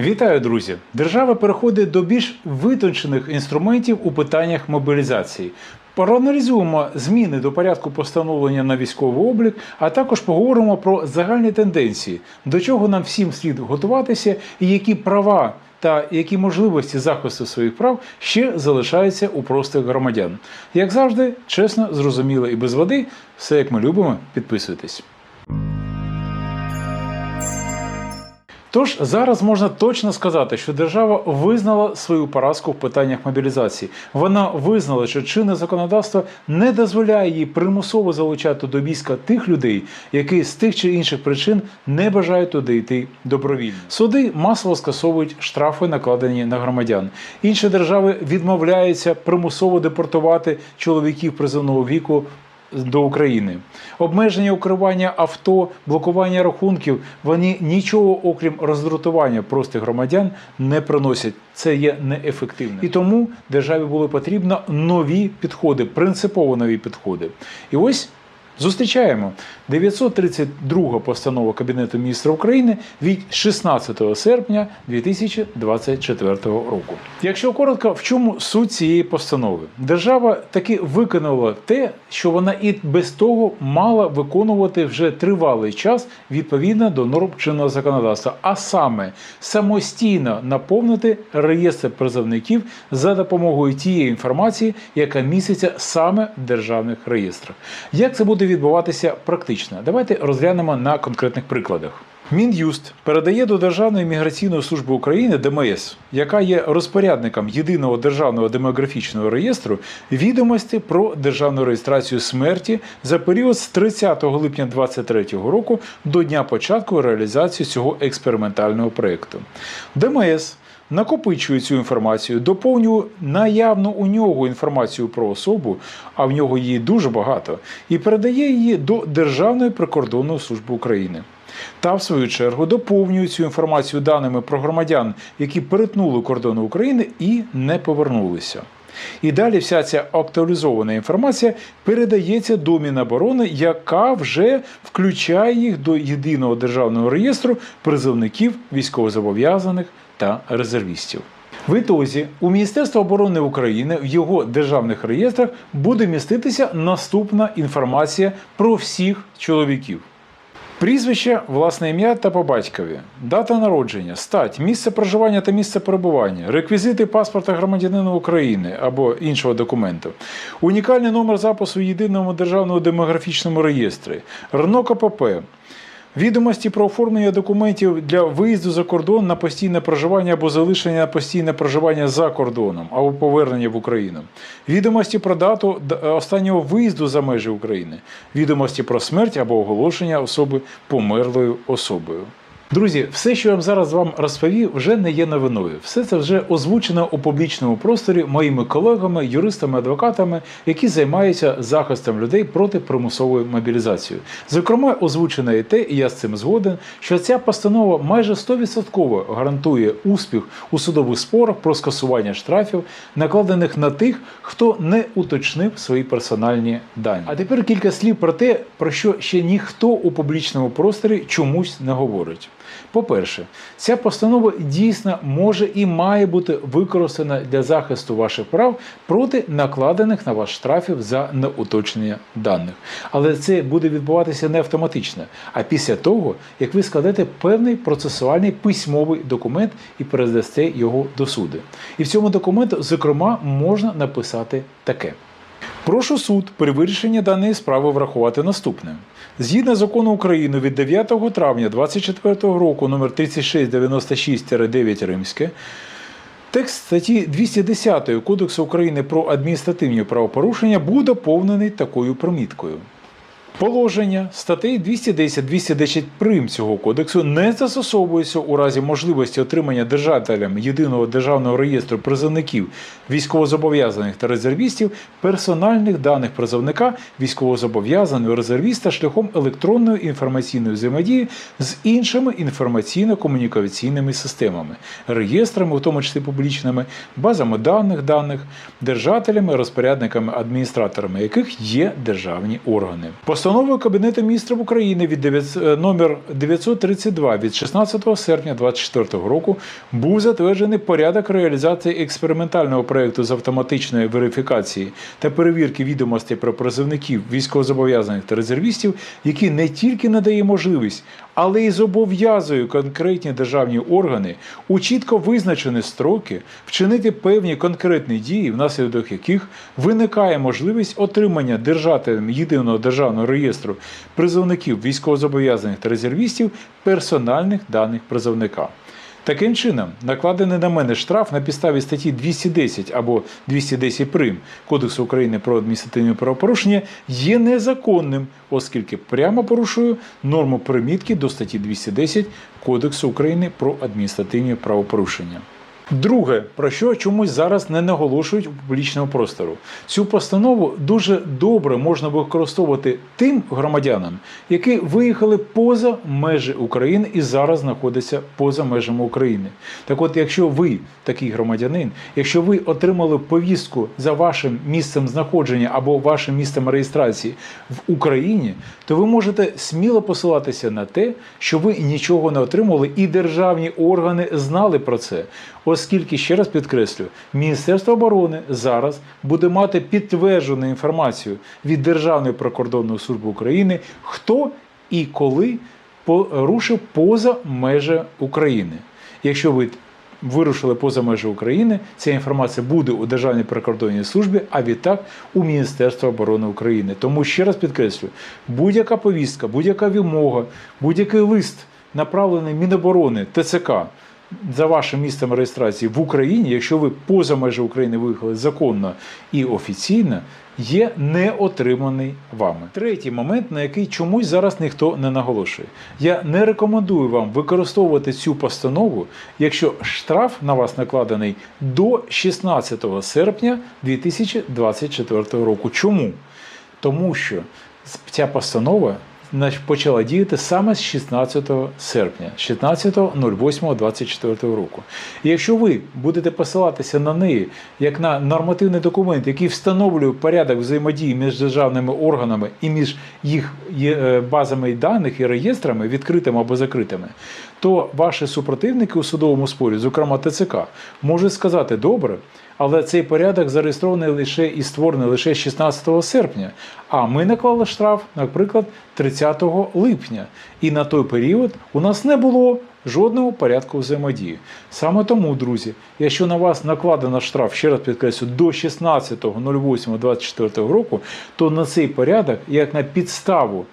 Вітаю, друзі! Держава переходить до більш витончених інструментів у питаннях мобілізації. Проаналізуємо зміни до порядку постановлення на військовий облік, а також поговоримо про загальні тенденції, до чого нам всім слід готуватися, і які права та які можливості захисту своїх прав ще залишаються у простих громадян. Як завжди, чесно, зрозуміло і без води, все як ми любимо, підписуйтесь. Тож зараз можна точно сказати, що держава визнала свою поразку в питаннях мобілізації. Вона визнала, що чинне законодавство не дозволяє їй примусово залучати до війська тих людей, які з тих чи інших причин не бажають туди йти добровільно. Суди масово скасовують штрафи, накладені на громадян. Інші держави відмовляються примусово депортувати чоловіків призовного віку до України. Обмеження укривання авто, блокування рахунків, вони нічого, окрім роздратування простих громадян, не приносять. Це є неефективним. І тому державі були потрібні нові підходи, принципово нові підходи. І ось зустрічаємо 932 постанова Кабінету міністрів України від 16 серпня 2024 року. Якщо коротко, в чому суть цієї постанови? Держава таки виконала те, що вона і без того мала виконувати вже тривалий час відповідно до норм чинного законодавства, а саме самостійно наповнити реєстр призовників за допомогою тієї інформації, яка міститься саме в державних реєстрах. Як це буде відбуватися практично? Давайте розглянемо на конкретних прикладах. Мін'юст передає до Державної міграційної служби України ДМС, яка є розпорядником єдиного державного демографічного реєстру, відомості про державну реєстрацію смерті за період з 30 липня 2023 року до дня початку реалізації цього експериментального проєкту. ДМС накопичує цю інформацію, доповнює наявну у нього інформацію про особу, а в нього її дуже багато, і передає її до Державної прикордонної служби України. Та, в свою чергу, доповнює цю інформацію даними про громадян, які перетнули кордони України і не повернулися. І далі вся ця актуалізована інформація передається до Міноборони, яка вже включає їх до єдиного державного реєстру призовників військовозобов'язаних та резервістів. В ітозі у Міністерства оборони України в його державних реєстрах буде міститися наступна інформація про всіх чоловіків. Прізвище, власне ім'я та по батькові, дата народження, стать, місце проживання та місце перебування, реквізити паспорта громадянина України або іншого документу, унікальний номер запису в єдиному державному демографічному реєстрі, РНО КПП, Відомості про оформлення документів для виїзду за кордон на постійне проживання або залишення на постійне проживання за кордоном або повернення в Україну. Відомості про дату останнього виїзду за межі України. Відомості про смерть або оголошення особи померлою особою. Друзі, все, що я зараз вам розповів, вже не є новиною. Все це вже озвучено у публічному просторі моїми колегами, юристами, адвокатами, які займаються захистом людей проти примусової мобілізації. Зокрема, озвучено і те, і я з цим згоден, що ця постанова майже 100% гарантує успіх у судових спорах про скасування штрафів, накладених на тих, хто не уточнив свої персональні дані. А тепер кілька слів про те, про що ще ніхто у публічному просторі чомусь не говорить. По-перше, ця постанова дійсно може і має бути використана для захисту ваших прав проти накладених на вас штрафів за неуточнення даних. Але це буде відбуватися не автоматично, а після того, як ви складете певний процесуальний письмовий документ і передасте його до суду. І в цьому документу, зокрема, можна написати таке. Прошу суд при вирішенні даної справи врахувати наступне. Згідно закону України від 9 травня 2024 року номер 3696-9 Римське, Текст статті 210 Кодексу України про адміністративні правопорушення буде доповнений такою приміткою. Положення статей 210-210 прим цього кодексу не застосовується у разі можливості отримання держателям єдиного державного реєстру призовників військовозобов'язаних та резервістів персональних даних призовника військовозобов'язаного резервіста шляхом електронної інформаційної взаємодії з іншими інформаційно-комунікаційними системами, реєстрами, у тому числі публічними, базами даних даних, держателями, розпорядниками, адміністраторами яких є державні органи. Постановою Кабінету міністрів України від 9, е, номер 932 від 16 серпня 2024 року був затверджений порядок реалізації експериментального проєкту з автоматичної верифікації та перевірки відомостей про призовників військовозобов'язаних та резервістів, який не тільки надає можливість, але й зобов'язує конкретні державні органи у чітко визначені строки вчинити певні конкретні дії, внаслідок яких виникає можливість отримання держателем єдиного державного реєстру призовників військовозобов'язаних та резервістів персональних даних призовника. Таким чином, накладений на мене штраф на підставі статті 210 або 210 прим Кодексу України про адміністративні правопорушення є незаконним, оскільки прямо порушує норму примітки до статті 210 Кодексу України про адміністративні правопорушення. Друге, про що чомусь зараз не наголошують у публічному простору. Цю постанову дуже добре можна використовувати тим громадянам, які виїхали поза межі України і зараз знаходяться поза межами України. Так от, якщо ви такий громадянин, якщо ви отримали повістку за вашим місцем знаходження або вашим місцем реєстрації в Україні, то ви можете сміло посилатися на те, що ви нічого не отримали, і державні органи знали про це. Оскільки, ще раз підкреслю, Міністерство оборони зараз буде мати підтверджену інформацію від Державної прикордонної служби України, хто і коли порушив поза межі України. Якщо ви вирушили поза межі України, ця інформація буде у Державній прикордонній службі, а відтак у Міністерства оборони України. Тому ще раз підкреслю, будь-яка повістка, будь-яка вимога, будь-який лист, направлений Міноборони, ТЦК за вашим місцем реєстрації в Україні, якщо ви поза межі України виїхали законно і офіційно, є не отриманий вами. Третій момент, на який чомусь зараз ніхто не наголошує. Я не рекомендую вам використовувати цю постанову, якщо штраф на вас накладений до 16 серпня 2024 року. Чому? Тому що ця постанова почала діяти саме з 16 серпня, 16.08.24 року. І якщо ви будете посилатися на неї як на нормативний документ, який встановлює порядок взаємодії між державними органами і між їх е, базами даних і реєстрами, відкритими або закритими, то ваші супротивники у судовому спорі, зокрема ТЦК, можуть сказати добре. Але цей порядок зареєстрований лише і створений лише 16 серпня. А ми наклали штраф, наприклад, 30 липня. І на той період у нас не було жодного порядку взаємодії. Саме тому, друзі, якщо на вас накладено штраф, ще раз підкреслю, до 16.08.24 року, то на цей порядок, як на підставу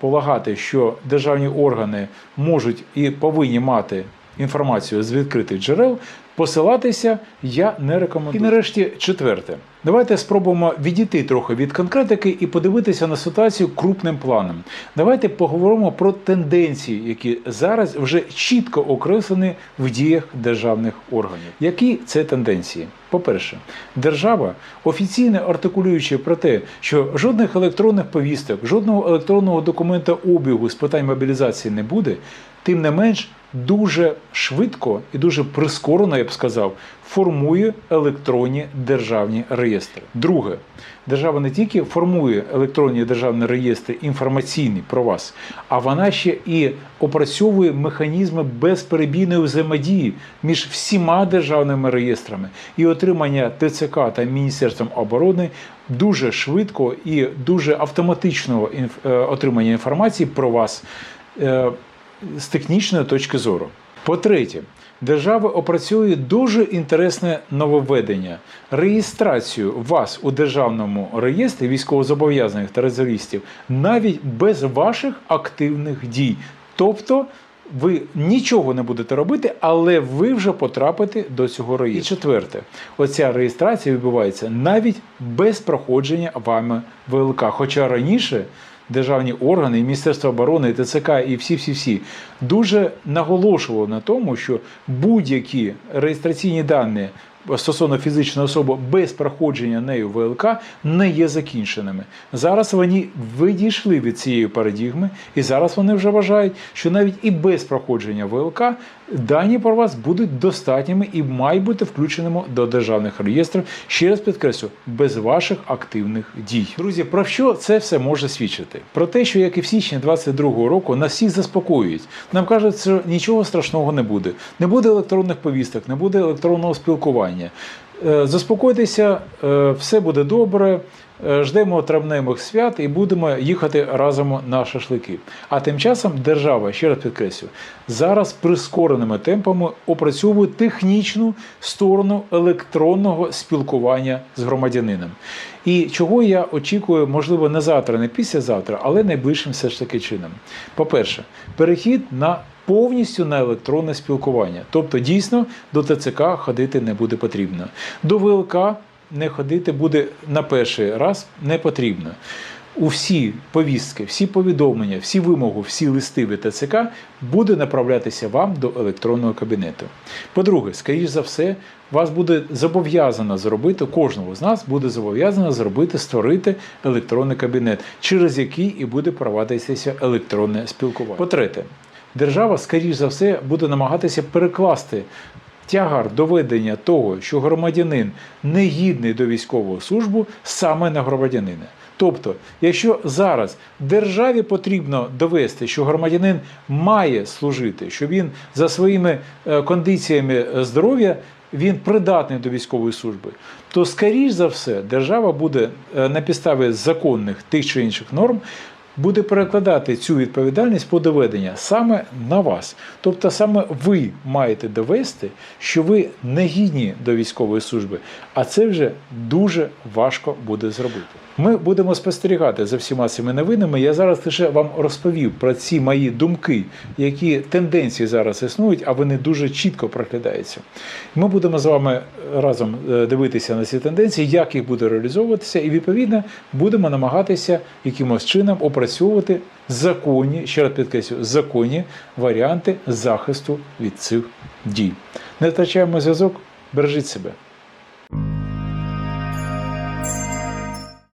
полагати, що державні органи можуть і повинні мати інформацію з відкритих джерел, посилатися я не рекомендую. І нарешті четверте. Давайте спробуємо відійти трохи від конкретики і подивитися на ситуацію крупним планом. Давайте поговоримо про тенденції, які зараз вже чітко окреслені в діях державних органів. Які це тенденції? По-перше, держава, офіційно артикулюючи про те, що жодних електронних повісток, жодного електронного документа обігу з питань мобілізації не буде, тим не менш дуже швидко і дуже прискорено, я б сказав, формує електронні державні реєстри. Друге, держава не тільки формує електронні державні реєстри інформаційні про вас, а вона ще і опрацьовує механізми безперебійної взаємодії між всіма державними реєстрами і отримання ТЦК та Міністерством оборони. Дуже швидко і дуже автоматичного е, отримання інформації про вас е, з технічної точки зору. По-третє, держава опрацює дуже інтересне нововведення реєстрацію вас у державному реєстрі військовозобов'язаних та резервістів навіть без ваших активних дій. Тобто ви нічого не будете робити, але ви вже потрапите до цього реєстру. І четверте, оця реєстрація відбувається навіть без проходження вами ВЛК. Хоча раніше державні органи, і Міністерство оборони, і ТЦК, і всі-всі-всі дуже наголошували на тому, що будь-які реєстраційні дані стосовно фізичної особи без проходження нею ВЛК не є закінченими. Зараз вони відійшли від цієї парадігми, і зараз вони вже вважають, що навіть і без проходження ВЛК дані про вас будуть достатніми і мають бути включеними до державних реєстрів. Ще раз підкреслю, без ваших активних дій. Друзі, про що це все може свідчити? Про те, що як і в січні 22-го року нас всіх заспокоюють. Нам кажуть, що нічого страшного не буде. Не буде електронних повісток, не буде електронного спілкування. Е, Заспокойтеся, е, все буде добре. Е, Ждемо травневих свят і будемо їхати разом на шашлики. А тим часом держава, ще раз підкреслю, зараз прискореними темпами опрацьовує технічну сторону електронного спілкування з громадянином. І чого я очікую, можливо, не завтра, не післязавтра, але найближчим все ж таки чином. По-перше, перехід на повністю на електронне спілкування. Тобто, дійсно, до ТЦК ходити не буде потрібно. До ВЛК не ходити буде на перший раз не потрібно. У всі повістки, всі повідомлення, всі вимоги, всі листи від ТЦК буде направлятися вам до електронного кабінету. По-друге, скоріш за все, вас буде зобов'язано зробити, кожного з нас буде зобов'язано зробити, створити електронний кабінет, через який і буде провадитися електронне спілкування. По-третє, держава, скоріш за все, буде намагатися перекласти тягар доведення того, що громадянин не гідний до військової служби саме на громадянина. Тобто, якщо зараз державі потрібно довести, що громадянин має служити, що він за своїми е, кондиціями здоров'я він придатний до військової служби, то скоріш за все держава буде е, на підставі законних тих чи інших норм буде перекладати цю відповідальність по доведення саме на вас. Тобто саме ви маєте довести, що ви не гідні до військової служби, а це вже дуже важко буде зробити. Ми будемо спостерігати за всіма цими новинами. Я зараз лише вам розповів про ці мої думки, які тенденції зараз існують, а вони дуже чітко проглядаються. Ми будемо з вами разом е, дивитися на ці тенденції, як їх буде реалізовуватися, і відповідно будемо намагатися якимось чином опрацьовувати законні, ще раз підкреслю, законні варіанти захисту від цих дій. Не втрачаємо зв'язок, бережіть себе.